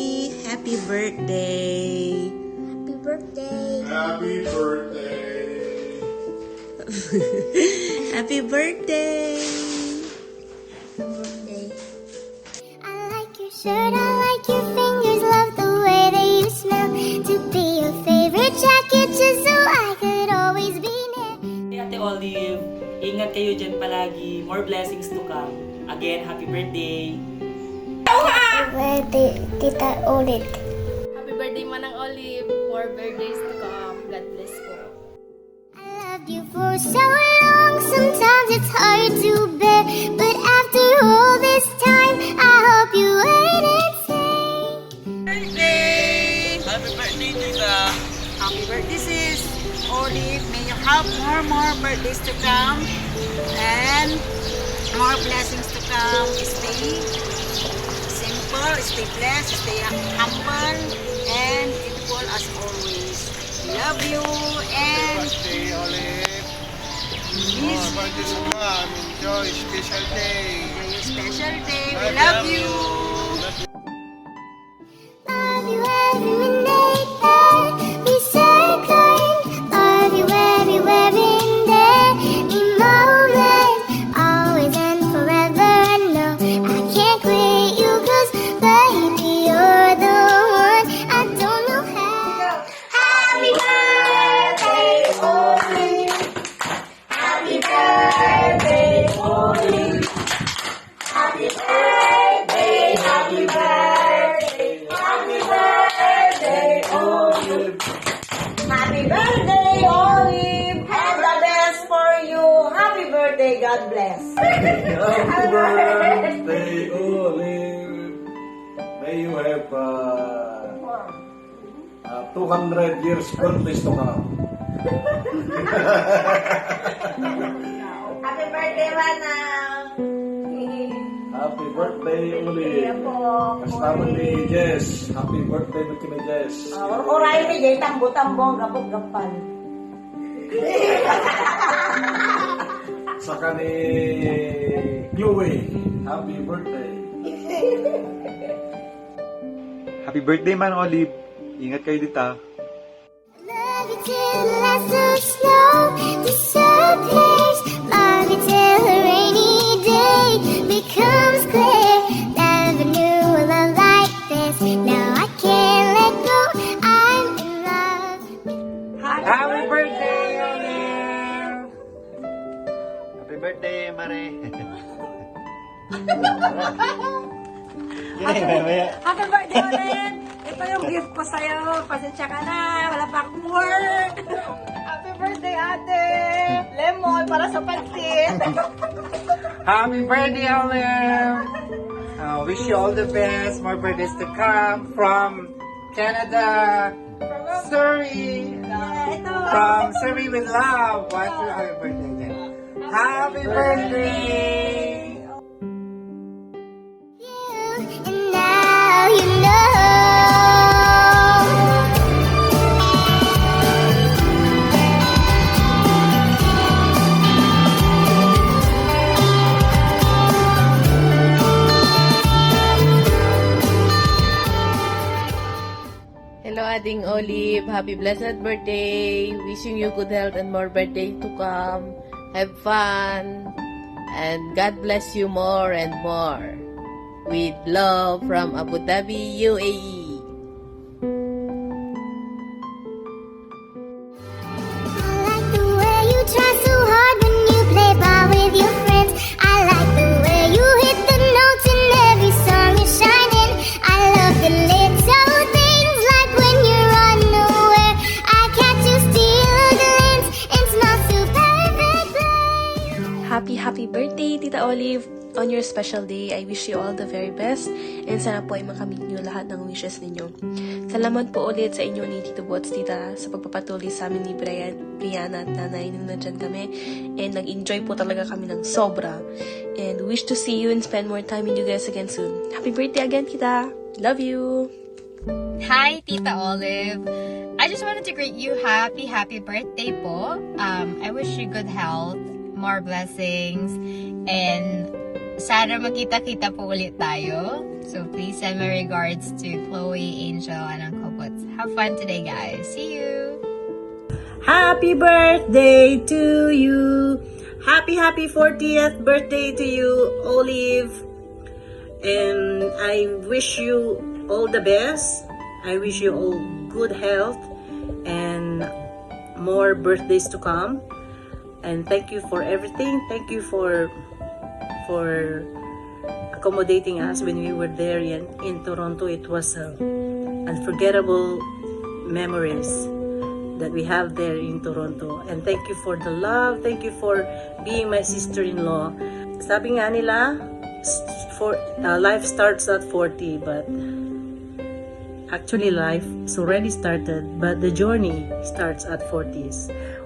happy, happy birthday. Happy birthday. Happy birthday. happy birthday. I like your shirt, I like your fingers, love the way that you smell. To be your favorite jacket, just so I could always be near. Hey, Ate Olive, ingat kayo dyan palagi. More blessings to come. Again, happy birthday. Birthday, Tita Ulit. Happy birthday Manang Olive. More birthdays to come. God bless po. I loved you for so long, sometimes it's hard to bear. But after all this time, I hope you wait and say. Happy birthday, Tita! Happy birthday, sis. Olive, may you have more, more birthdays to come. And more blessings to come. Stay simple, stay blessed, stay humble, and beautiful as always. Love you and miss you. Enjoy special day! Your special day. We love you. 200 years birthdays to come. Happy birthday, Manang. Happy birthday, Olive. Kasama ni Jess. Happy birthday mo kina Jess. Or oray mi jay tambo-tambo gapok gapan. Saka ni Chloe. Happy birthday. Happy birthday man, Olive. Ingat kayo dita. Love you till the last of snow disappears. Love you till a rainy day becomes clear. Never knew a love like this. Now I can't let go. I'm in love. Happy birthday, Olive. Happy birthday, Mare. Happy birthday, Olive. Gift ko sa'yo. Pasensya ka na. Wala pa akong work. Happy birthday, ate. Lemon para sa pansit. Happy birthday, Olive! Uh, wish you all the best. More birthdays to come from Canada, Surrey. Ito. From Surrey with love. What's your happy birthday again? Happy birthday! Ading Olive. Happy blessed birthday. Wishing you good health and more birthday to come. Have fun. And God bless you more and more. With love from Abu Dhabi. UAE. Olive! On your special day, I wish you all the very best and sana po ay makamit niyo lahat ng wishes ninyo. Salamat po ulit sa inyo ni Tito Bots, Tita, sa pagpapatuloy sa amin ni Brian, Brianna at Nanay nung nandyan kami. And nag-enjoy po talaga kami ng sobra. And wish to see you and spend more time with you guys again soon. Happy birthday again, Tita! Love you! Hi, Tita Olive. I just wanted to greet you happy, happy birthday po. Um, I wish you good health, more blessings, and sana magkita-kita po ulit tayo. So please send my regards to Chloe, Angel, and Uncle Butts. Have fun today, guys. See you! Happy birthday to you. Happy, happy 40th birthday to you, Olive. And I wish you all the best. I wish you all good health and more birthdays to come. And thank you for everything. Thank you for for accommodating us when we were there in, in Toronto. It was uh, unforgettable memories that we have there in Toronto. And thank you for the love. Thank you for being my sister-in-law. Sabi nga nila, for, uh, life starts at 40, but actually life is already started, but the journey starts at 40s.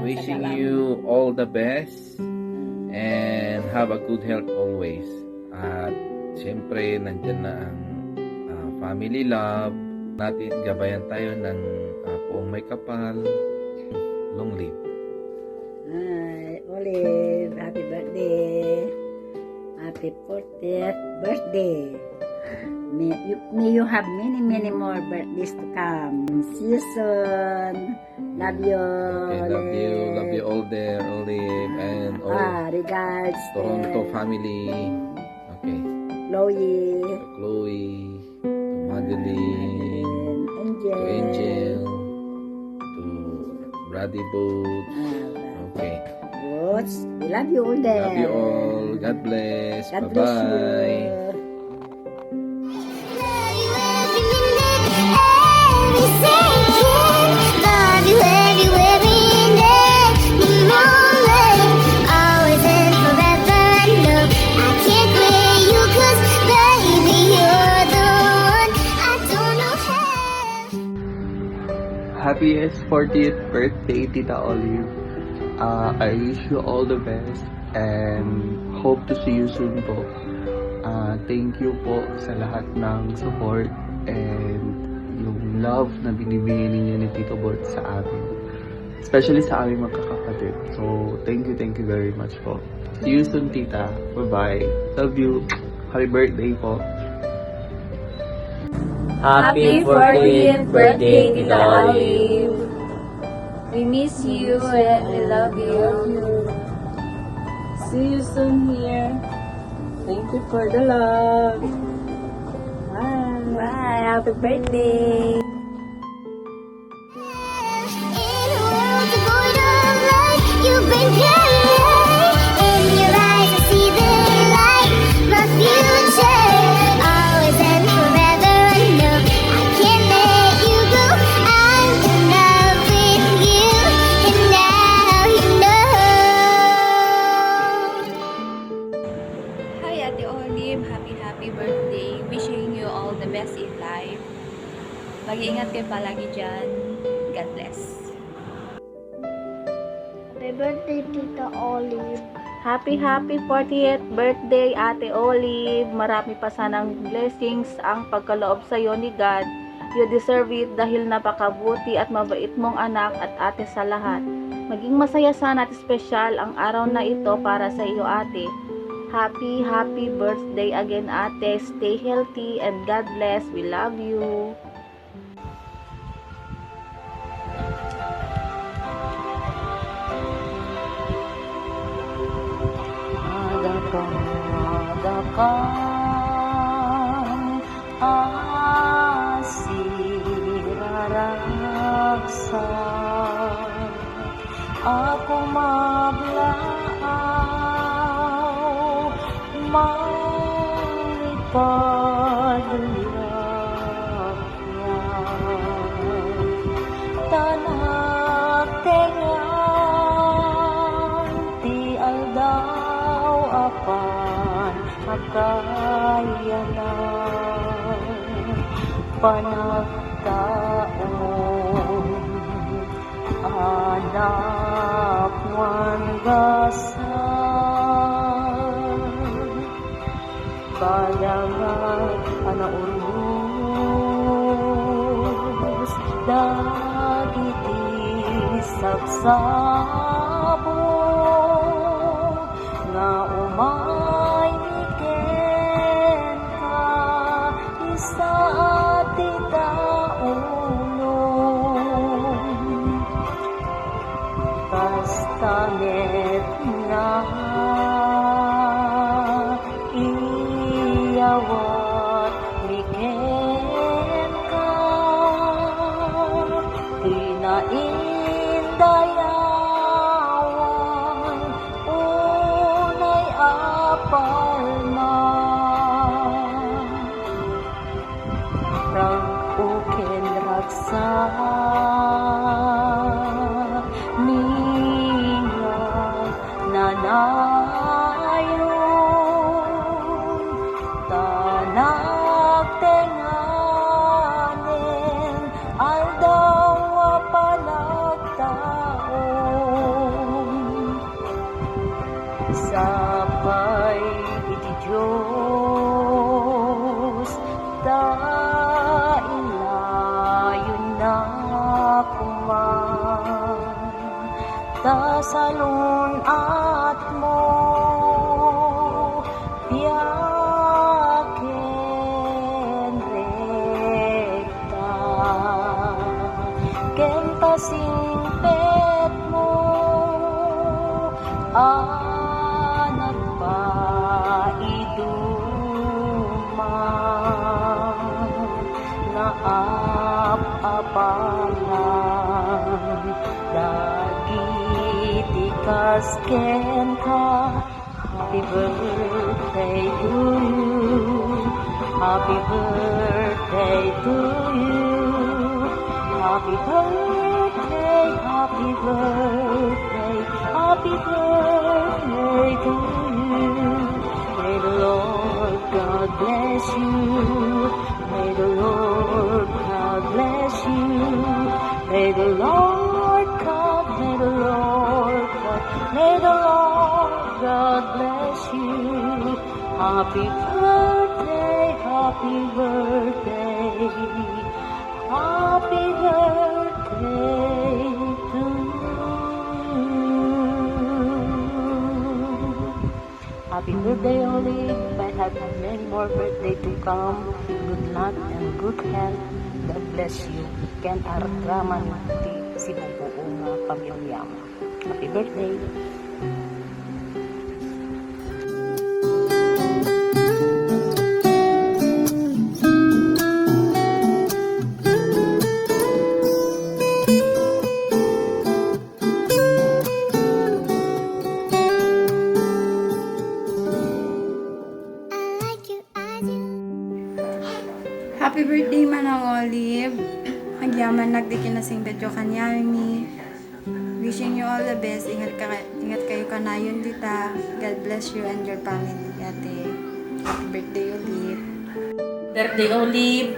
Wishing you all the best and have a good health always. At siyempre, nandyan na ang uh, family love. Natin gabayan tayo ng uh, poong may kapal. Long live. Hi, Olive. Happy birthday. Happy 40th birthday. May you, may you have many, many more birthdays to come. See you soon. Love you. Okay, love you. Love you all there, Olive. And all Ah, regards. Toronto family. Okay. Chloe. Chloe. To Madeline. And Angel. to Angel, to Brady Boat. Ah, Okay. Boots. We love you all there. Love you all. God bless. God Bye-bye. Happiest 40th birthday, Tita Olive. Uh, I wish you all the best and hope to see you soon po. Uh, thank you po sa lahat ng support and yung love na binibigay ninyo ni Tito Bort sa amin. Especially sa aming magkakapatid. So, thank you, thank you very much po. See you soon, Tita. Bye-bye. Love you. Happy birthday po. Happy 40th birthday, Tita Olive. We miss you and we love you. See you soon here. Thank you for the love. Bye. Bye. Happy birthday. Happy, happy 40th birthday, Ate Olive. Marami pa sanang blessings ang pagkaloob sa iyo ni God. You deserve it dahil napakabuti at mabait mong anak at ate sa lahat. Maging masaya sana at espesyal ang araw na ito para sa iyo, ate. Happy, happy birthday again, ate. Stay healthy and God bless. We love you. Adakang asiraragsan Ako maglaaw Akayanan Panagtaon Anak kawan gasal bayangan panaulus dagiti sagsabo nga umay tasalon at mo ka Happy birthday to you Happy birthday to you Happy birthday, happy birthday, happy birthday to you. May the Lord God bless you. May the Lord God bless you. May the Lord Happy birthday, happy birthday. Happy birthday to you. Happy birthday, Olive. May have many more birthday to come. Good luck and good health. God bless you. Ken Ardraman si buong pamilya mo. Happy birthday. Manang Olive. Nagyaman nagdikin na sing dadyo kanyami. Wishing you all the best. Ingat, ka, ingat kayo kanayon dita. God bless you and your family, ate. Happy birthday, Olive. Birthday Olive,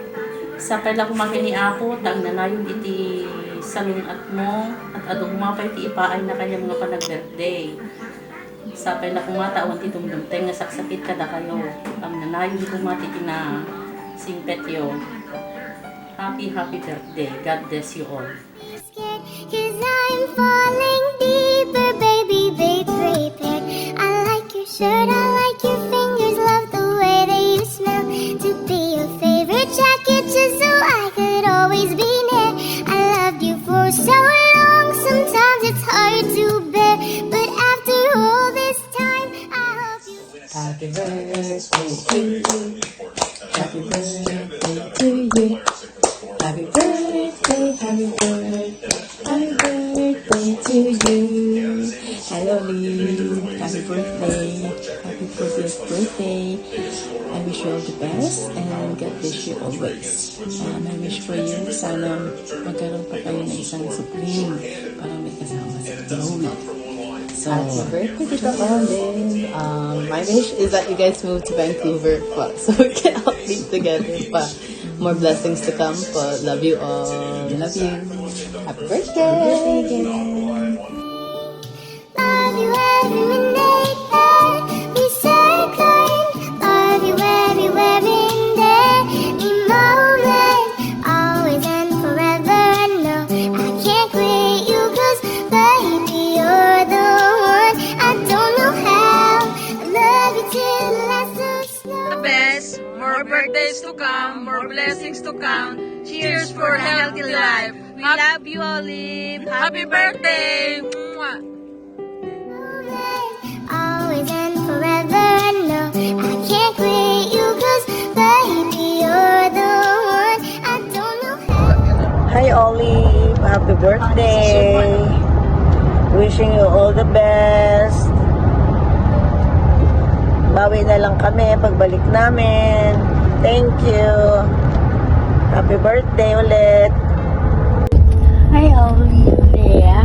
sapay lang kumaki ni Apo, tang nanayon iti salon at mo, at adong mapay ti ipaay na kanya mga panag-birthday. Sapay lang kumata, awan ti tumdumteng nga saksakit kada kayo. Ang nanayon kumati ti na simpetyo. Happy, happy birthday. God bless you all. Magkaroon pa kayo ng isang supreme para may kasama sa Chloe. So, Happy birthday, Tita Colin. Um, my wish is that you guys move to Vancouver pa, so we can all be together pa. More blessings to come po. Love you all. Love you. Happy birthday. Love you every minute More birthdays to come, more blessings to come. Cheers for a healthy life. We love you, Olive. Happy birthday! Mwah. Always and forever. And no, I can't quit you 'cause baby, you're the one. I don't know how. Hi Olive, happy birthday. Wishing you all the best. Bawi na lang kami pagbalik namin. Thank you. Happy birthday ulit. Hi, Olivia.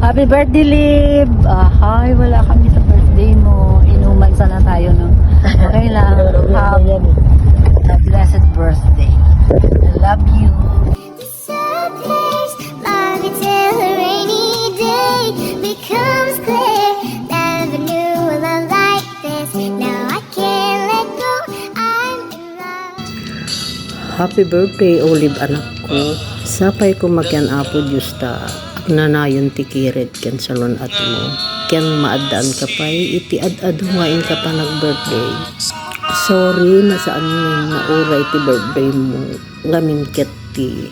Happy birthday, Liv. Ah, hi, wala kami sa birthday mo. Inuman sana tayo, no? Okay lang. Have a blessed birthday. I love you. Happy birthday, Olive anak ko. Sapay ko magyan apo Diyos ta. Nanayon ti kirit ken salon at mo. Ken maadaan ka pa iti ad-ad hungain ka pa nag-birthday. Sorry na saan mo nauray ti birthday mo. Ngamin ket ti.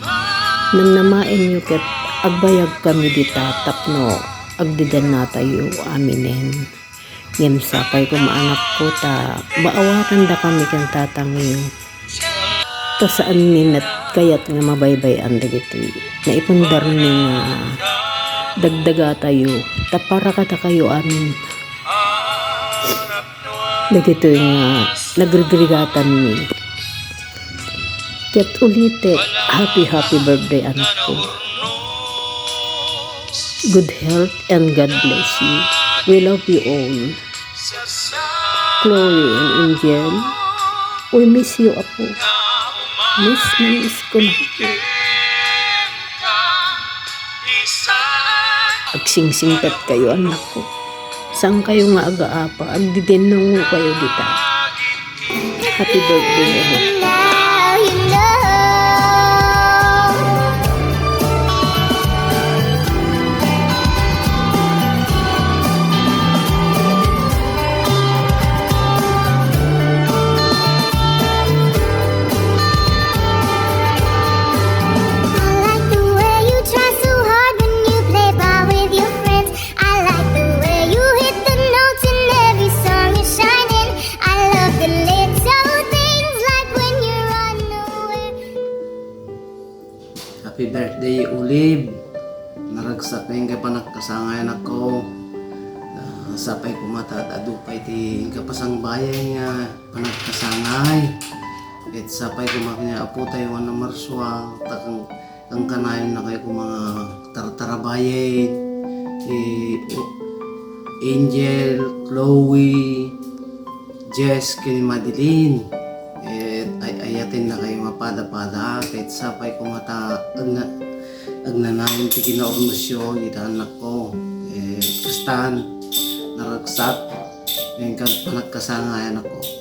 Nang namain yu ket agbayag kami di tatap no. Agdidan na tayo aminen. Ngem sapay ko maanak ko ta. Baawatan da kami ken tatangiyo. Ta saan ninat kayat nga mabaybayan dagito naipundar ni nga dagdaga tayo tapara kata kayo amin dagito nga nagregregatan ni Ket ulite, happy happy birthday anak ko. Good health and God bless you. We love you all. Chloe and Angel, we miss you apo. Miss na na po. Agsingsingkat kayo anak ko. Saan kayo nga aga-apa? Agdidin nung kayo dita. Happy birthday ulit. Apo tayo na marswa. Takang kang kanayon na kayo kung mga tartarabayan. Eh, Angel, Chloe, Jess, kini Madeline. Eh, ay ayatin na kayo mapada-pada kahit sapay ko mata agna agnanayon ti kinaormasyo iti anak ko eh kristan naragsak yung panagkasangayan ako